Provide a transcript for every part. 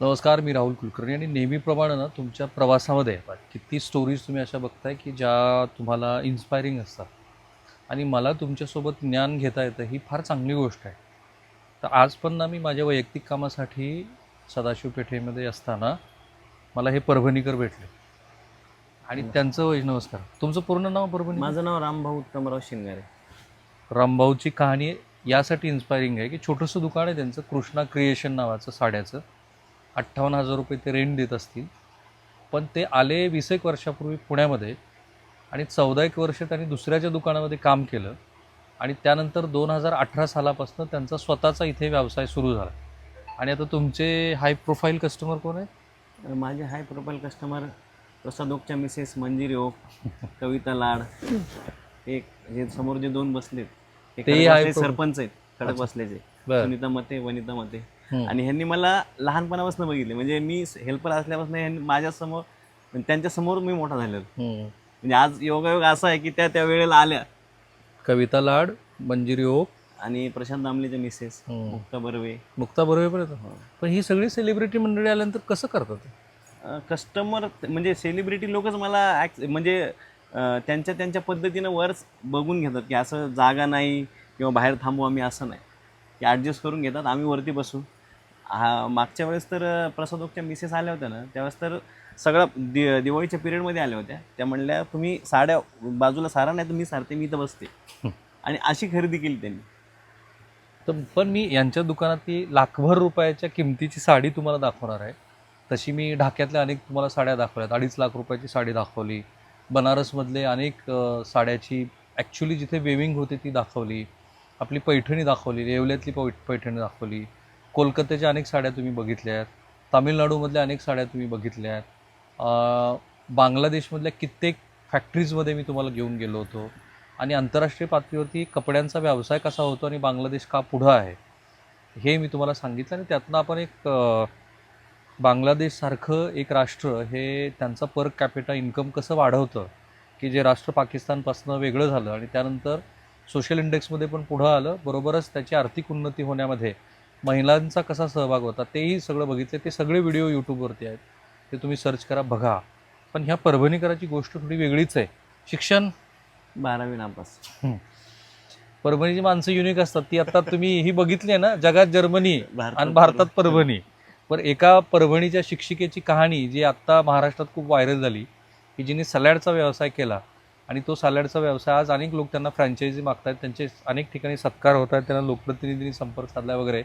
नमस्कार मी राहुल कुलकर्णी आणि नेहमीप्रमाणे ना तुमच्या प्रवासामध्ये किती स्टोरीज तुम्ही अशा बघताय की ज्या तुम्हाला इन्स्पायरिंग असतात? आणि मला तुमच्यासोबत ज्ञान घेता येतं ही फार चांगली गोष्ट आहे. तर आज पण ना मी माझ्या वैयक्तिक कामासाठी सदाशिव पेठेमध्ये असताना मला हे परभणीकर भेटले. आणि त्यांचं वय नमस्कार. तुमचं पूर्ण नाव परभणी माझं नाव रामभाऊ उत्तमराव शिंगारे. रामभाऊची कहाणी यासाठी इन्स्पायरिंग आहे की छोटंसं दुकान आहे त्यांचं कृष्णा क्रिएशन नावाचं साड्याचं. अठ्ठावन्न हजार रुपये ते रेंट देत असतील. पण ते आले वीस एक वर्षापूर्वी पुण्यामध्ये. आणि चौदा एक वर्ष त्यांनी दुसऱ्याच्या दुकानामध्ये काम केलं. आणि त्यानंतर दोन हजार अठरा सालापासून त्यांचा स्वतःचा इथे व्यवसाय सुरू झाला. आणि आता तुमचे हाय प्रोफाईल कस्टमर कोण आहे माझे हाय प्रोफाईल कस्टमर प्रसाद ओकच्या मिसेस मंजिरी ओक कविता लाड एक हे समोर जे दोन बसलेत pro- सरपंच आहेत खडक. बसल्याचे सुनीता मते वनिता मते. आणि ह्यांनी मला लहानपणापासून बघितले. म्हणजे मी हेल्पर असल्यापासून माझ्यासमोर त्यांच्यासमोर मी मोठा झालेलो. म्हणजे आज योगायोग असा आहे की त्या त्या वेळेला आल्या. कविता लाड मंजिरी ओक. आणि प्रशांत दामलेच्या मिसेस हम्म. मुक्ता बर्वे. मुक्ता बरोबर पण येतं पण ही सगळी सेलिब्रिटी मंडळी आल्यानंतर कसं करतात? कस्टमर म्हणजे सेलिब्रिटी लोकच मला ॲक्स म्हणजे अं, त्यांच्या त्यांच्या पद्धतीनं वरच बघून घेतात की असं जागा नाही किंवा बाहेर थांबू आम्ही असं नाही. की ॲडजस्ट करून घेतात आम्ही वरती बसू. हा मागच्या वेळेस तर अं, प्रसादोकच्या मिसेस आल्या होत्या ना त्यावेळेस तर सगळं दि दिवाळीच्या पिरियडमध्ये आल्या होत्या. त्या म्हणल्या तुम्ही साड्या बाजूला सारा नाही तर मी सारते मी इथं बसते. आणि अशी खरेदी केली त्यांनी. तर पण मी यांच्या दुकानात ती लाखभर रुपयाच्या किमतीची साडी तुम्हाला दाखवणार आहे. तशी मी ढाक्यातल्या अनेक तुम्हाला साड्या दाखवल्यात. अडीच लाख रुपयाची साडी दाखवली. बनारसमधले अनेक साड्याची ॲक्च्युली जिथे वेविंग होते ती दाखवली. आपली पैठणी दाखवली येवल्यातली पै पैठणी दाखवली. कोलकात्याच्या अनेक साड्या तुम्ही बघितल्या आहेत. तामिळनाडूमधल्या अनेक साड्या तुम्ही बघितल्या आहेत. बांगलादेशमधल्या कित्येक फॅक्टरीजमध्ये मी तुम्हाला घेऊन गेलो होतो. आणि आंतरराष्ट्रीय पातळीवरती कपड्यांचा व्यवसाय कसा होतो आणि बांगलादेश का पुढं आहे हे मी तुम्हाला सांगितलं आणि त्यातनं आपण एक बांगलादेशसारखं एक राष्ट्र हे त्यांचा पर कॅपिटा इन्कम कसं वाढवतं की जे राष्ट्र पाकिस्तानपासून वेगळं झालं आणि त्यानंतर सोशल इंडेक्समध्ये पण पुढं आलं बरोबरच त्याची आर्थिक उन्नती होण्यामध्ये महिलांचा कसा सहभाग होता तेही सगळं बघितलं ते सगळे व्हिडिओ यूट्यूबवरती आहेत. ते तुम्ही सर्च करा बघा. पण ह्या परभणीकराची गोष्ट थोडी वेगळीच आहे. शिक्षण? बारावी नापास. परभणीची माणसं युनिक असतात. ती आता तुम्ही ही बघितली आहे ना जगात जर्मनी आणि भारतात परभणी. पण एका परभणीच्या शिक्षिकेची कहाणी जी आत्ता महाराष्ट्रात खूप व्हायरल झाली की जिने सलॅडचा व्यवसाय केला आणि तो सलॅडचा व्यवसाय आज अनेक लोक त्यांना फ्रँचायझी मागतात त्यांचे अनेक ठिकाणी सत्कार होत आहेत त्यांना लोकप्रतिनिधींनी संपर्क साधला वगैरे.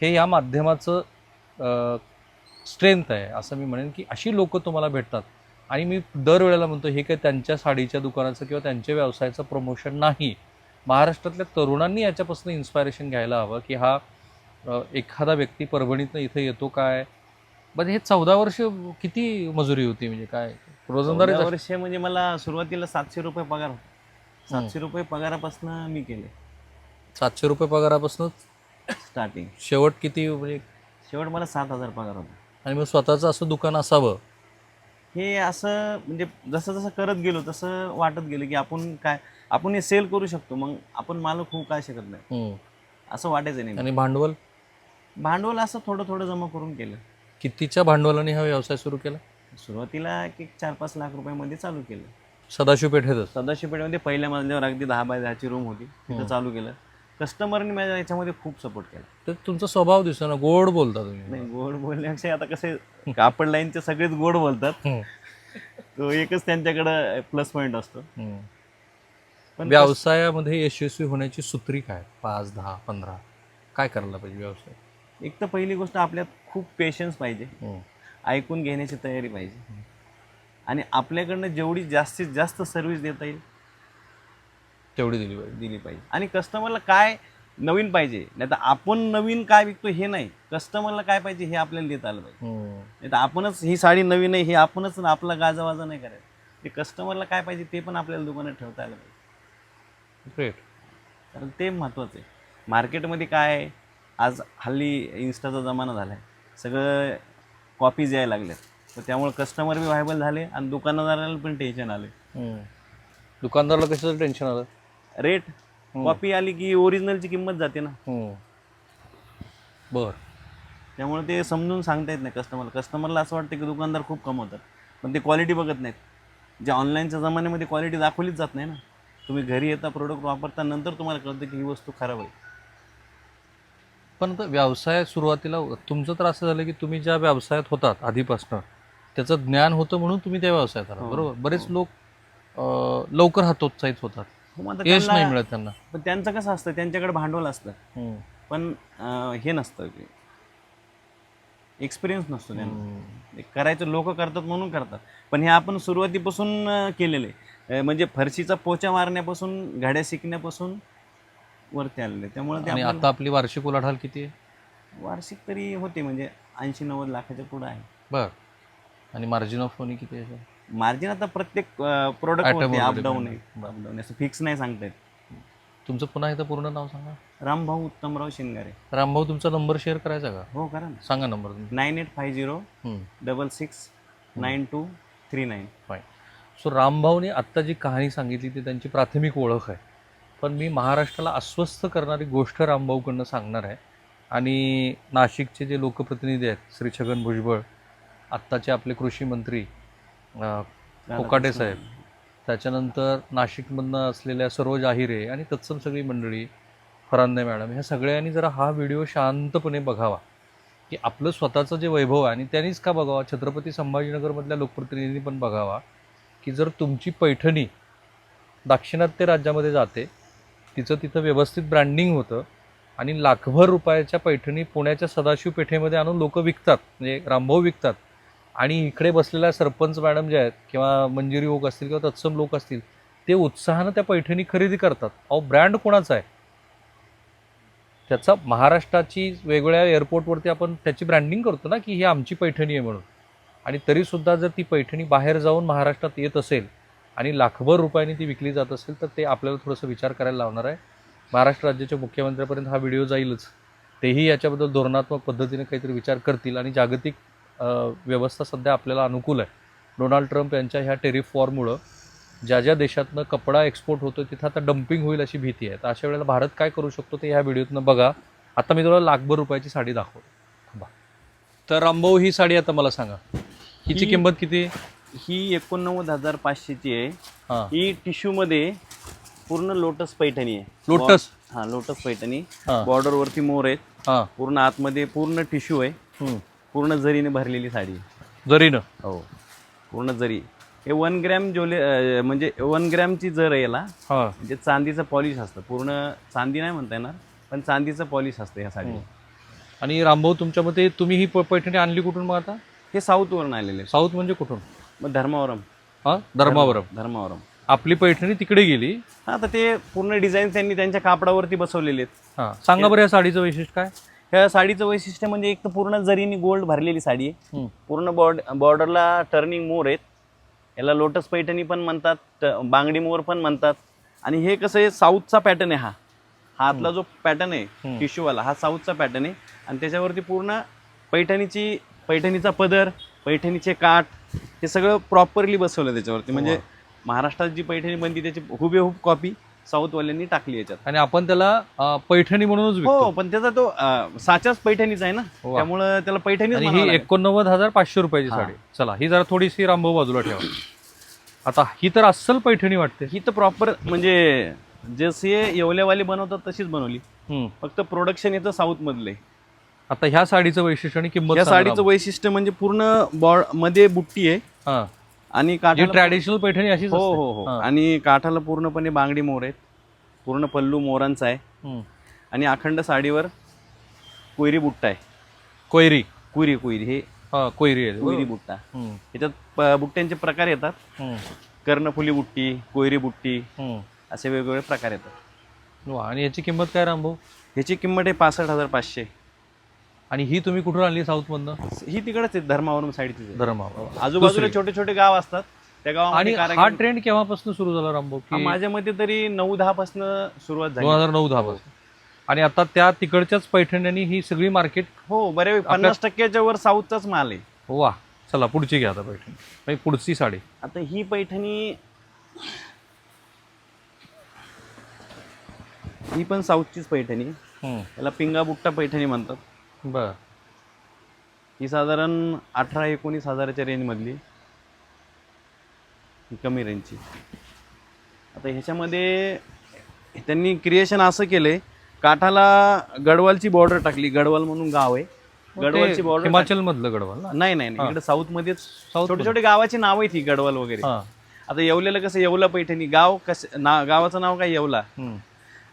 हे या माध्यमाचं स्ट्रेंथ आहे असं मी म्हणेन की अशी लोकं तुम्हाला भेटतात. आणि मी दरवेळेला म्हणतो हे काही त्यांच्या साडीच्या दुकानाचं किंवा त्यांच्या व्यवसायाचं प्रमोशन नाही. महाराष्ट्रातल्या तरुणांनी याच्यापासून इन्स्पायरेशन घ्यायला हवं की हा एखादा व्यक्ती परभणीतनं इथं येतो काय? बरं हे चौदा वर्ष किती मजुरी होती? म्हणजे काय? रोजंदारी वर्ष म्हणजे मला सुरुवातीला सातशे रुपये पगार होता. सातशे रुपये पगारापासून मी केले. सातशे रुपये पगारापासूनच स्टार्टिंग शेवट किती म्हणजे? शेवट मला सात हजार पगार होता. आणि मग स्वतःचं असं दुकान असावं. हे असं म्हणजे जसं जसं करत गेलो तसं वाटत गेलं की आपण काय आपण हे सेल करू शकतो. मग आपण मालक होऊ काय शकत नाही. हम्म. असं वाटायचं नाही आणि भांडवल? भांडवल असं थोडं थोडं जमा करून केलं. कितीच्या भांडवलाने हा व्यवसाय सुरू केला? सुरुवातीला एक चार पाच लाख रुपयामध्ये चालू केलं. सदाशिव पेठेतच सदाशिव पेठेमध्ये पहिल्या मजल्यावर अगदी दहा बाय दहाची रूम होती. तिथं. चालू केलं. कस्टमरने माझ्या याच्यामध्ये खूप सपोर्ट केला. तर तुमचा स्वभाव दिसतो ना गोड बोलता तुम्ही. नाही गोड बोलण्यापेक्षा आता कसे कापड लाईनचे सगळेच गोड बोलतात. हम्म. तो एकच त्यांच्याकडं प्लस पॉईंट असतो. हम्म. पण व्यवसायामध्ये यशस्वी होण्याची सूत्री काय? पाच दहा पंधरा. काय करायला पाहिजे व्यवसाय? एक तर पहिली गोष्ट आपल्यात खूप पेशन्स पाहिजे. हम्म. ऐकून घेण्याची तयारी पाहिजे. आणि आपल्याकडनं जेवढी जास्तीत जास्त सर्व्हिस देता येईल तेवढी दिली पाहिजे दिली पाहिजे. आणि कस्टमरला काय नवीन पाहिजे? नाही तर आपण नवीन काय विकतो हे नाही. कस्टमरला काय पाहिजे हे आपल्याला देता आलं पाहिजे. हम्म. नाही तर आपणच ही साडी नवीन आहे हे आपणच आपला गाजावाजा नाही करायचं. ते कस्टमरला काय पाहिजे ते पण आपल्याला दुकानात ठेवता आलं पाहिजे. ग्रेट कारण ते महत्त्वाचं आहे. मार्केटमध्ये काय आहे? आज हल्ली इन्स्टाचा जमाना झाला आहे सगळं कॉपीज यायला लागल्यात तर त्यामुळे कस्टमर बी व्हायबल झाले आणि दुकानदाराला पण टेन्शन आले. दुकानदाराला कशाचं टेन्शन आलं? रेट कॉपी आली की ओरिजिनलची किंमत जाते ना. हम्म. बर. त्यामुळे ते समजून सांगता येत नाही कस्टमरला कस्टमरला असं वाटतं की दुकानदार खूप कमवतात. पण ते क्वालिटी बघत नाहीत. जे ऑनलाईनच्या जमान्यामध्ये क्वालिटी दाखवलीच जात नाही ना. तुम्ही घरी येता प्रोडक्ट वापरता नंतर तुम्हाला कळतं की ही वस्तू खराब आहे. पण व्यवसाय सुरुवातीला तुमचं तर असं झालं की तुम्ही ज्या व्यवसायात होतात आधीपासनं त्याचं ज्ञान होतं म्हणून तुम्ही त्या व्यवसायात आला हो. बरोबर? बरेच लोक लवकर हातोत्साहित होतात. हो, मग आता यश नाही त्यांना- मिळत त्यांना. पण त्यांचं कसं असतं त्यांच्याकडे भांडवल असतं. हम्म. पण अं, हे नसतं की एक्सपिरियन्स नसतो त्यांना. ते करायचं लोक करतात म्हणून करतात. पण हे आपण सुरुवातीपासून अं, केलेलं. आहे अं, म्हणजे फरशीचा पोचा मारण्यापासून गाड्या शिकण्यापासून वरती आलेले. त्यामुळे ते आणि आपल्याला आता आपली वार्षिक उलाढाल किती आहे? वार्षिक तरी होते म्हणजे ऐंशी नव्वद लाखाच्या पुढं आहे. बर. आणि मार्जिन ऑफ होणी किती आहे? मार्जिन आता प्रत्येक प्रोडक्ट Item वरती वर अप depend डाऊन आहे. असं फिक्स नाही सांगता येत. तुमचं पुन्हा एकदा पूर्ण नाव सांगा. रामभाऊ उत्तमराव शिंगारे. रामभाऊ तुमचा नंबर शेअर करायचा का? हो करा ना. सांगा number nine eight five zero. Double six nine two three nine fine so रामभाऊने आत्ता जी कहाणी सांगितली ती त्यांची प्राथमिक ओळख आहे. पण मी महाराष्ट्राला अस्वस्थ करणारी गोष्ट रामभाऊकडनं सांगणार आहे. आणि नाशिकचे जे लोकप्रतिनिधी आहेत श्री छगन भुजबळ आत्ताचे आपले कृषी मंत्री कोकाटे साहेब. त्याच्यानंतर नाशिकमधनं असलेल्या सरोज आहिरे आणि तत्सम सगळी मंडळी फरांदे मॅडम ह्या सगळ्यांनी जरा हा व्हिडिओ शांतपणे बघावा. की आपलं स्वतःचं जे वैभव आहे आणि त्यांनीच का बघावा? छत्रपती संभाजीनगरमधल्या लोकप्रतिनिधींनी पण बघावा. की जर तुमची पैठणी दाक्षिणात्य राज्यामध्ये जाते तिचं तिथं व्यवस्थित ब्रँडिंग होतं आणि लाखभर रुपयाच्या पैठणी पुण्याच्या सदाशिव पेठेमध्ये आणून लोक विकतात म्हणजे रामभाऊ विकतात आणि इकडे बसलेल्या सरपंच मॅडम जे आहेत किंवा मंजिरी ओक असतील किंवा तत्सम लोक असतील ते उत्साहानं त्या पैठणी खरेदी करतात. अहो ब्रँड कोणाचा आहे? त्याचा महाराष्ट्राची वेगवेगळ्या एअरपोर्टवरती आपण त्याची ब्रँडिंग करतो ना की ही आमची पैठणी आहे म्हणून. आणि तरीसुद्धा जर ती पैठणी बाहेर जाऊन महाराष्ट्रात येत असेल आणि लाखभर रुपयांनी ती विकली जात असेल तर ते आपल्याला थोडंसं विचार करायला लावणार आहे. महाराष्ट्र राज्याच्या मुख्यमंत्र्यापर्यंत हा व्हिडिओ जाईलच. तेही याच्याबद्दल धोरणात्मक पद्धतीने काहीतरी विचार करतील आणि जागतिक व्यवस्था सध्या आपल्याला अनुकूल आहे. डोनाल्ड ट्रम्प यांच्या ह्या टेरिफ वॉरमुळं ज्या ज्या देशातनं कपडा एक्सपोर्ट होतो तिथं आता डम्पिंग होईल अशी भीती आहे. तर अशा वेळेला भारत काय करू शकतो ते ह्या व्हिडिओतनं बघा. आता मी तुला लाखभर रुपयाची साडी दाखवतो. तर रामभाऊ ही साडी आता मला सांगा. हिची किंमत किती ही एकोणनव्वद हजार पाचशेची आहे. हां. ही टिश्यूमध्ये पूर्ण लोटस पैठणी आहे. लोटस हा लोटस पैठणी. बॉर्डर वरती मोर आहेत. हां. पूर्ण आतमध्ये पूर्ण टिश्यू आहे. पूर्ण जरीने भरलेली साडी. जरीनं? हो. पूर्ण जरी. हे वन ग्रॅम अं, म्हणजे वन ग्रॅमची जर आहे याला हां. म्हणजे चांदीचं पॉलिश असतं. पूर्ण चांदी नाही म्हणता येणार पण चांदीचं पॉलिश असतं ह्या साडी आणि रामभाऊ तुमच्या मते तुम्ही ही प- पैठणी आणली कुठून मग आता? हे साऊथवरून आलेले. साऊथ म्हणजे कुठून? मग धर्मावरम. हां? धर्मावरम. धर्मावरम. आपली पैठणी तिकडे गेली. हा तर ते पूर्ण डिझाईन त्यांनी त्यांच्या कापडावरती बसवलेले आहेत. हां. सांगा बरं या साडीचं वैशिष्ट्य काय? ह्या साडीचं वैशिष्ट्य म्हणजे एक तर पूर्ण जरीनी गोल्ड भरलेली साडी आहे. पूर्ण बॉर्ड बॉर्डरला टर्निंग मोर आहेत. याला लोटस पैठणी पण म्हणतात बांगडी मोर पण म्हणतात. आणि हे कसं आहे साऊथचा पॅटर्न आहे हा. हा आतला जो पॅटर्न आहे. टिश्यूवाला हा साऊथचा पॅटर्न आहे. आणि त्याच्यावरती पूर्ण पैठणीची पैठणीचा पदर पैठणीचे काठ हे सगळं प्रॉपरली बसवलं त्याच्यावरती. म्हणजे महाराष्ट्रात जी पैठणी बनती त्याची हुबेहूब कॉपी साऊथवाल्यांनी टाकली याच्यात आणि आपण त्याला पैठणी म्हणूनच विकतो हो पण त्याचा तो अं, साचाच पैठणीचा आहे ना वा. त्यामुळं त्याला आणि म्हणावं ही. एकोणनव्वद हजार पाचशे रुपयाची हां. साडी चला ही जरा थोडीशी रामभाऊ बाजूला ठेवा आता ही तर अस्सल पैठणी वाटते ही तर प्रॉपर म्हणजे जसे येवल्यावाले बनवतात तशीच बनवली हम्म. फक्त प्रोडक्शन येतं साऊथ मधले आता ह्या साडीचं वैशिष्ट्य आणि किंमत या सांगा साडीचं रामभाऊ. वैशिष्ट्य म्हणजे पूर्ण बॉर्डमध्ये बुट्टी आहे हां. आणि जी काठाला ट्रॅडिशनल पैठणी अशीच हो. हो हो. हां. आणि काठाला पूर्णपणे बांगडी मोर आहेत. पूर्ण पल्लू मोरांचा आहे. आणि अखंड साडीवर कोयरी बुट्टा आहे. कोयरी. कुरी कुयरी. हे कोयरी आहे कोयरी बुट्टा. हम्म. याच्यात प- बुट्ट्यांचे प्रकार येतात. कर्णफुली बुट्टी कोयरी बुट्टी. असे वेगवेगळे प्रकार येतात. आणि याची किंमत काय रामभाऊ? ह्याची किंमत आहे पासष्ट हजार पाचशे. आणि ही तुम्ही कुठून आणली साऊथ मधनं ही तिकडेच आहे धर्मावरून साईडची धर्मा आजूबाजूला. छोटे छोटे गाव असतात त्या आणि गावामध्ये हा कारागीर- ट्रेंड केव्हापासून सुरू झाला रामभाऊ? हा, की माझ्या मते तरी नऊ दहा पासून सुरुवात दोन झाली हजार नऊ दहा पासून. आणि आता त्या तिकडच्याच पैठण्यांनी ही सगळी मार्केट हो बरे पन्नास टक्क्याच्या वर साऊथचाच माल आहे. वा चला पुढची घ्या आता पैठणी. म्हणजे पुढची साडी. आता ही पैठणी ही पण साऊथचीच पैठणी. हम्म. याला पिंगा बुट्टा पैठणी म्हणतात. बर. ही साधारण अठरा एकोणीस हजाराच्या रेंजमधली ही कमी रेंजची आता ह्याच्यामध्ये त्यांनी क्रिएशन असं केलंय काठाला गडवालची बॉर्डर टाकली. गडवाल म्हणून गाव आहे. गडवालची बॉर्डर हिमाचल मधलं गडवाल ना? नाही नाही नाही. इकडे साऊथ मध्येच छोटे छोटे गावाची नाव आहेत ही गडवाल वगैरे. हा. आता येवल्याला कसं येवला पैठणी गाव कसं ना गावाचं नाव काय? येवला. हम्म.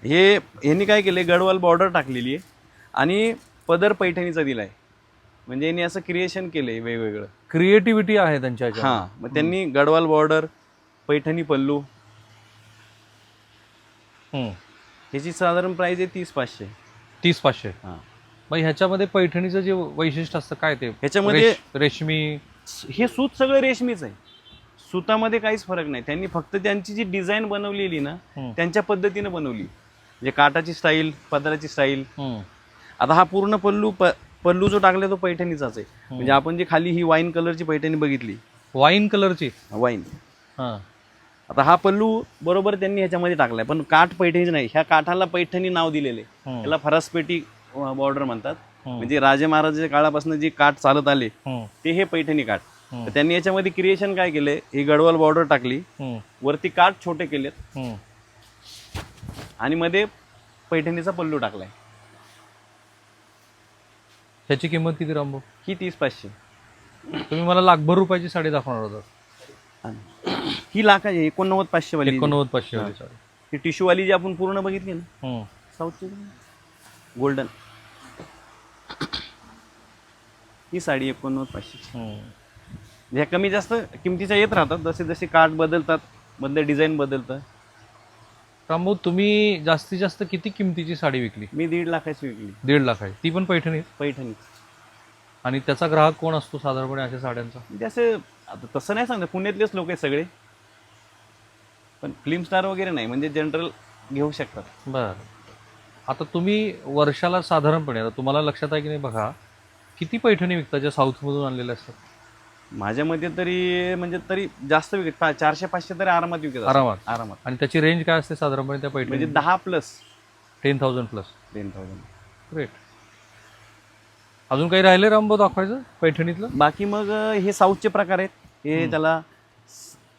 हे ह्यांनी काय केले गडवाल बॉर्डर टाकलेली आहे. आणि पदर पैठणीचा दिलाय. म्हणजे यांनी असं क्रिएशन केलंय वेगवेगळं. क्रिएटिव्हिटी आहे त्यांच्या ह्याच्यात. हा मग त्यांनी गडवाल बॉर्डर पैठणी पल्लू. हम्म. ह्याची साधारण प्राइस आहे तीस पाचशे. तीस पाचशे. हा. मग ह्याच्यामध्ये पैठणीचं जे वैशिष्ट्य असतं काय ते? ह्याच्यामध्ये रेश- रेशमी? हे सूत सगळं रेशमीच आहे. सुतामध्ये काहीच फरक नाही. त्यांनी फक्त त्यांची जी डिझाईन बनवलेली ना हम्म. त्यांच्या पद्धतीनं बनवली. म्हणजे काटाची स्टाईल पदराची स्टाईल हम्म. आता हा पूर्ण पल्लू प पल्लू जो टाकला तो पैठणीचाच आहे. म्हणजे आपण जे खाली ही वाईन कलरची पैठणी बघितली. वाईन कलरची वाईन हा. आता हा पल्लू बरोबर त्यांनी ह्याच्यामध्ये टाकलाय पण काठ पैठणीच नाही. ह्या काठाला पैठणी नाव दिलेले. त्याला फरसपेटी बॉर्डर म्हणतात. म्हणजे राजे महाराजाच्या काळापासून जे काठ चालत आले. ते हे पैठणी काठ. तर त्यांनी याच्यामध्ये क्रिएशन काय केलंय ही गडवाल बॉर्डर टाकली. वरती काठ छोटे केलेत. आणि मध्ये पैठणीचा पल्लू टाकलाय. ह्याची किंमत किती रामभाऊ? ही तीस पाचशे. तुम्ही मला लाखभर रुपयाची साडी दाखवणार होता ही. लाखाची एकोणनव्वद पाचशे वाली एकोणनव्वद पाचशे वाली साडी. ही टिश्यू वाली जी आपण पूर्ण बघितली ना हम्म. साऊथची. गोल्डन. ही साडी एकोणनव्वद पाचशे हम्म. ह्या कमी जास्त किमतीच्या येत राहतात जसे जसे कार्ड बदलतात बदल डिझाईन बदलतं रामभाऊ तुम्ही जास्तीत जास्त किती किमतीची साडी विकली? मी दीड लाखाची विकली. दीड लाख आहे. ती पण पैठणी पैठणी आणि त्याचा ग्राहक कोण असतो साधारणपणे अशा साड्यांचा? म्हणजे असे आता तसं नाही सांगत पुण्यातलेच लोक आहेत सगळे. पण फिल्म स्टार वगैरे नाही म्हणजे जनरल घेऊ शकतात. बर. आता तुम्ही वर्षाला साधारणपणे आता तुम्हाला लक्षात आहे की नाही बघा किती पैठणी विकता ज्या साऊथमधून आणलेल्या असतात? माझ्या मते तरी म्हणजे तरी जास्त विकत चारशे पाचशे तरी आरामात विकत. आरामात. आरामात. आणि त्याची रेंज काय असते साधारणपणे त्या पैठणी म्हणजे दहा plus ten thousand plus ten thousand great अजून काही राहिले रामभाऊ दाखवायचं पैठणीतलं? बाकी मग हे साऊथचे प्रकार आहेत. हे त्याला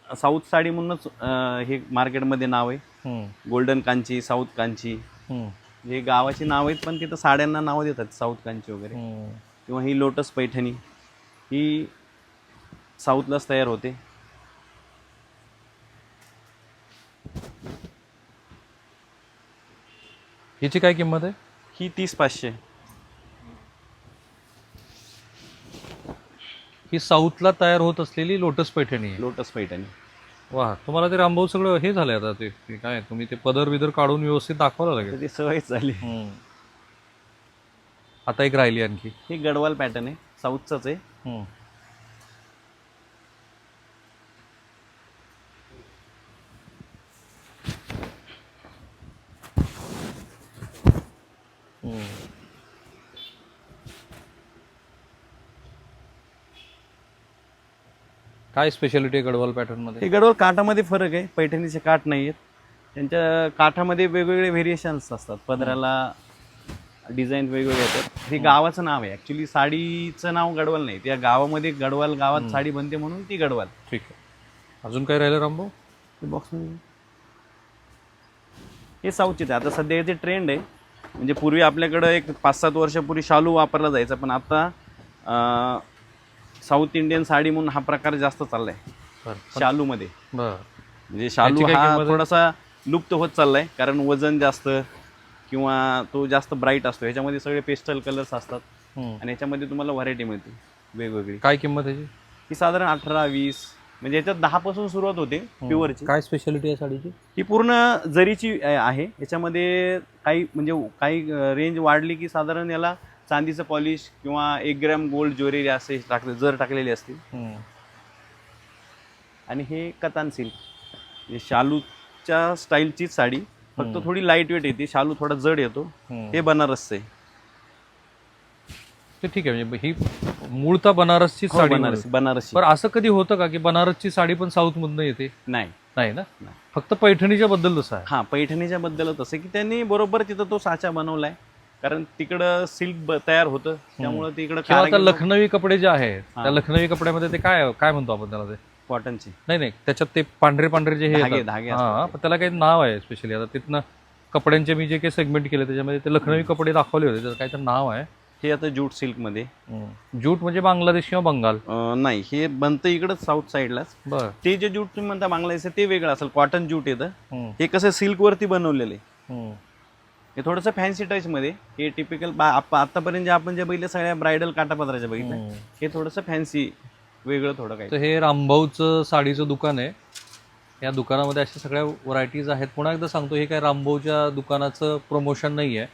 साऊथ साडी म्हणूनच हे मार्केटमध्ये नाव आहे. Golden Kanchi south Kanchi. हे गावाची नाव आहेत पण तिथं साड्यांना नावं देतात साऊथ कांची वगैरे. किंवा ही लोटस पैठणी. ही साऊथलाच तयार होते. हिची काय किंमत आहे? ही तीस पाचशे. ही साऊथला तयार होत असलेली लोटस पैठणी आहे. लोटस पैठणी. वा तुम्हाला ते रामभाऊ सगळं हे झालंय आता ते ते काय तुम्ही ते पदर बिदर काढून व्यवस्थित दाखवायला लागेल. ती सवयच झाली. हम्म. आता एक राहिली आणखी. ही गडवाल पॅटर्न आहे साऊथचाच आहे. हम्म. काय स्पेशालिटी आहे गडवाल पॅटर्नमध्ये? हे गडवाल काठामध्ये फरक आहे. पैठणीचे काठ नाही आहेत त्यांच्या काठामध्ये वेगवेगळे व्हेरिएशन्स असतात. पदराला डिझाईन वेगवेगळे येतात. हे गावाचं नाव आहे. ॲक्च्युली साडीचं नाव गडवाल नाही. त्या गावामध्ये गडवाल गावात साडी बनते म्हणून ती गडवाल. ठीक आहे. अजून काय राहिलं रामभाऊ? बॉक्समध्ये हे साऊथचीच आहे. आता सध्या याचे ट्रेंड आहे. म्हणजे पूर्वी आपल्याकडं एक पाच सात वर्षापूर्वी शालू वापरला जायचा पण आता साऊथ इंडियन साडी म्हणून हा प्रकार जास्त चाललाय बरं शालूमध्ये बरं म्हणजे शालू हा? थोडासा लुप्त होत चाललाय कारण वजन जास्त किंवा तो जास्त ब्राईट असतो ह्याच्यामध्ये सगळे पेस्टल कलर्स असतात. आणि ह्याच्यामध्ये तुम्हाला व्हरायटी मिळते वेगवेगळी काय किंमत आहे याची? ही साधारण अठरा वीस म्हणजे याच्यात दहा पासून सुरुवात होते प्युअरची काय स्पेशालिटी आहे साडीची? ही पूर्ण जरीची आहे. याच्यामध्ये काही म्हणजे काही रेंज वाढली की साधारण याला चांदीचं पॉलिश किंवा एक ग्रॅम गोल्ड ज्वेलरी असे टाकले जर टाकलेले असतील. आणि हे कतान सिल्क म्हणजे शालूच्या स्टाईलचीच साडी. फक्त. थोडी लाइट वेट येते शालू थोडा जड येतो. हे बनारसचं आहे. ते ठीक आहे म्हणजे ही मूळता बनारसची हो, साडी बनारसी बनारसी. पण असं कधी होतं का की बनारसची साडी पण साऊथ मधनं येते? नाही. नाही ना? नाही. फक्त पैठणीच्या बद्दल तसं आहे. हा पैठणीच्या बद्दलच असं की त्यांनी बरोबर तिथं तो साचा बनवलाय. कारण तिकडं सिल्क तयार होतं त्यामुळे तिकडं किंवा आता कारागीर लखनवी कपडे जे आहेत. त्या लखनवी कपड्यामध्ये ते काय काय म्हणतो आपण त्याला ते? कॉटनची. नाही नाही त्याच्यात ते पांढरे पांढरे जे हे धागे- येतात. धागे हा असतात ते. पण त्याला काही नाव आहे स्पेशली आता तिथनं कपड्यांचे मी जे काही सेगमेंट केले त्याच्यामध्ये ते लखनवी कपडे दाखवले होते त्याचं काहीतरी नाव आहे. हे आता ज्यूट सिल्कमध्ये ज्यूट म्हणजे बांगलादेश किंवा बंगाल? अं, नाही हे बनतं इकडंच साऊथ साईडलाच बर. ते जे ज्यूट तुम्ही म्हणता बांगलादेश ते वेगळं असेल कॉटन ज्यूट येतं हे कसं सिल्क वरती बनवलेलं आहे. हे थोडंसं फॅन्सी टच मध्ये. हे टिपिकल आतापर्यंत जे आपण जे बघितले सगळ्या ब्रायडल काटापत्राच्या बघितलं हे थोडंसं फॅन्सी वेगळं थोडं काही. तर हे रामभाऊचं साडीचं दुकान आहे. या दुकानामध्ये अशा सगळ्या व्हरायटीज आहेत. पुन्हा एकदा सांगतो हे काय रामभाऊच्या दुकानाचं प्रमोशन नाही आहे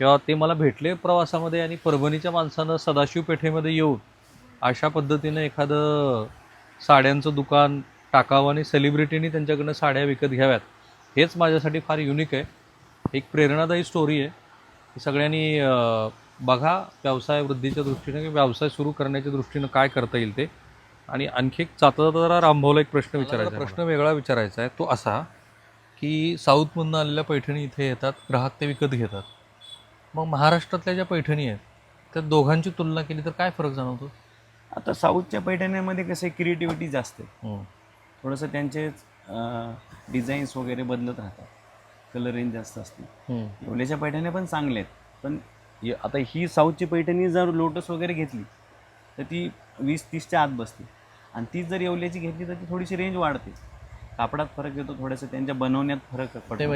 किंवा ते मला भेटले प्रवासामध्ये आणि परभणीच्या माणसानं सदाशिव पेठेमध्ये येऊन अशा पद्धतीनं एखादं साड्यांचं दुकान टाकावं आणि सेलिब्रिटीनी त्यांच्याकडनं साड्या विकत घ्याव्यात हेच माझ्यासाठी फार युनिक आहे. एक प्रेरणादायी स्टोरी आहे. सगळ्यांनी बघा व्यवसाय वृद्धीच्या दृष्टीनं किंवा व्यवसाय सुरू करण्याच्या दृष्टीनं काय करता येईल ते. आणि आणखी एक जाता जाता जरा रामभाऊला एक प्रश्न विचारायचा प्रश्न वेगळा विचारायचा आहे. तो असा की साऊथमधनं आलेल्या पैठणी इथे येतात ग्राहक ते विकत घेतात. मग महाराष्ट्रातल्या ज्या पैठणी आहेत त्या दोघांची तुलना केली तर काय फरक जाणवतो? आता साऊथच्या पैठण्यामध्ये कसं क्रिएटिव्हिटी जास्त आहे. हम्म. थोडंसं त्यांचे डिझाईन्स वगैरे बदलत राहतात. कलर रेंज जास्त असते. येवल्याच्या पैठण्या पण चांगल्या आहेत. पण आता ही साऊथची पैठणी जर लोटस वगैरे घेतली तर ती वीस तीसच्या आत बसते. आणि तीच जर येवल्याची घेतली तर ती थोडीशी रेंज वाढते. कापडात फरक येतो थोडंसं त्यांच्या बनवण्यात फरक पडतो.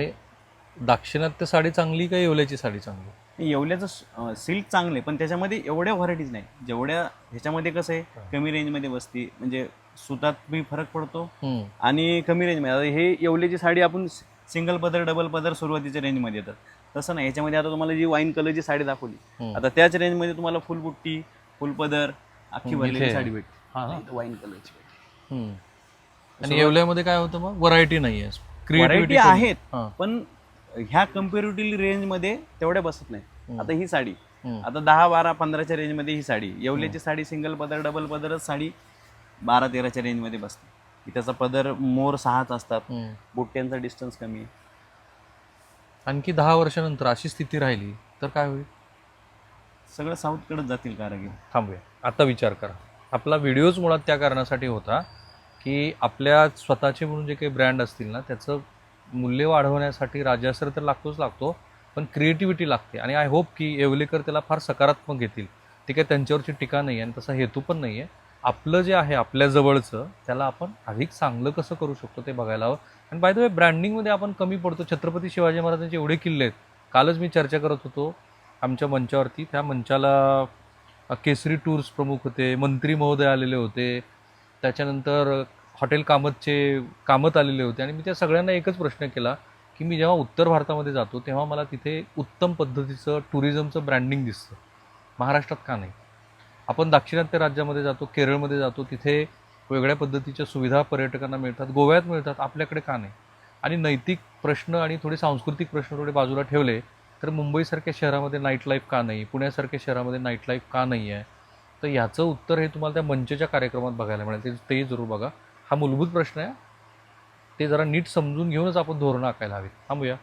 दाक्षिणात्य साडी चांगली का येवल्याची साडी चांगली? येवल्याचं सिल्क चांगले पण त्याच्यामध्ये एवढ्या व्हरायटीज नाही जेवढ्या ह्याच्यामध्ये कसं आहे कमी रेंजमध्ये बसते म्हणजे सुतात बी फरक पडतो. आणि कमी रेंजमध्ये आता हे येवल्याची साडी आपण सिंगल पदर डबल पदर सुरुवातीच्या रेंजमध्ये येतात तसं नाही याच्यामध्ये आता तुम्हाला जी वाईन कलरची साडी दाखवली. आता त्याच रेंजमध्ये तुम्हाला फुल बुट्टी फुल पदर अख्खी भरलेली. साडी भेटते? वाईन कलरची. आणि येवल्यामध्ये काय होतं मग व्हरायटी नाही आहे व्हरायटी आहेत. पण ह्या कम्पेरेटिव्हली रेंजमध्ये तेवढ्या बसत नाही. आता ही साडी. आता दहा बारा पंधराच्या रेंजमध्ये ही साडी. येवल्याची साडी सिंगल पदर डबल पदरच साडी बारा तेराच्या रेंजमध्ये बसते. त्याचा पदर मोर सहाच असतात. बुट्ट्यांचा डिस्टन्स कमी आहे. आणखी दहा वर्षानंतर अशी स्थिती राहिली तर काय होईल? सगळं साऊथकडेच जातील कारागीर थांबूया. आता विचार करा. आपला व्हिडिओज मुळात त्या कारणासाठी होता की आपल्या स्वतःचे म्हणून जे काही ब्रँड असतील ना त्याचं मूल्य वाढवण्यासाठी राजाश्र तर लागतोच लागतो. पण क्रिएटिव्हिटी लागते. आणि आय होप की येवलेकर त्याला फार सकारात्मक घेतील. ते काही त्यांच्यावरची टीका नाही आहे आणि तसा हेतू पण नाही आहे आपलं जे आहे आपल्या जवळचं त्याला आपण अधिक चांगलं कसं करू शकतो ते बघायला हवं. आणि बाय द वे ब्रँडिंगमध्ये आपण कमी पडतो. छत्रपती शिवाजी महाराजांचे एवढे किल्ले आहेत. कालच मी चर्चा करत होतो आमच्या मंचावरती. त्या मंचाला केसरी टूर्स प्रमुख होते मंत्री महोदय आलेले होते. त्याच्यानंतर हॉटेल कामतचे कामत आलेले होते. आणि मी त्या सगळ्यांना एकच प्रश्न केला. की मी जेव्हा उत्तर भारतामध्ये जातो तेव्हा मला तिथे उत्तम पद्धतीचं टुरिझमचं ब्रँडिंग दिसतं. महाराष्ट्रात का नाही? आपण दाक्षिणात्य राज्यामध्ये जातो केरळमध्ये जातो तिथे वेगळ्या पद्धतीच्या सुविधा पर्यटकांना मिळतात गोव्यात मिळतात आपल्याकडे का नाही? आणि नैतिक प्रश्न आणि थोडे सांस्कृतिक प्रश्न थोडे बाजूला ठेवले तर मुंबईसारख्या शहरामध्ये नाईट लाईफ का नाही? पुण्यासारख्या शहरामध्ये नाईट लाईफ का नाही आहे? तर याचं उत्तर हे तुम्हाला त्या मंचच्या कार्यक्रमात बघायला मिळेल. ते तेही जरूर बघा. हा मूलभूत प्रश्न आहे. ते जरा नीट समजून घेऊनच आपण धोरणं आखायला हवीत. थांबूया.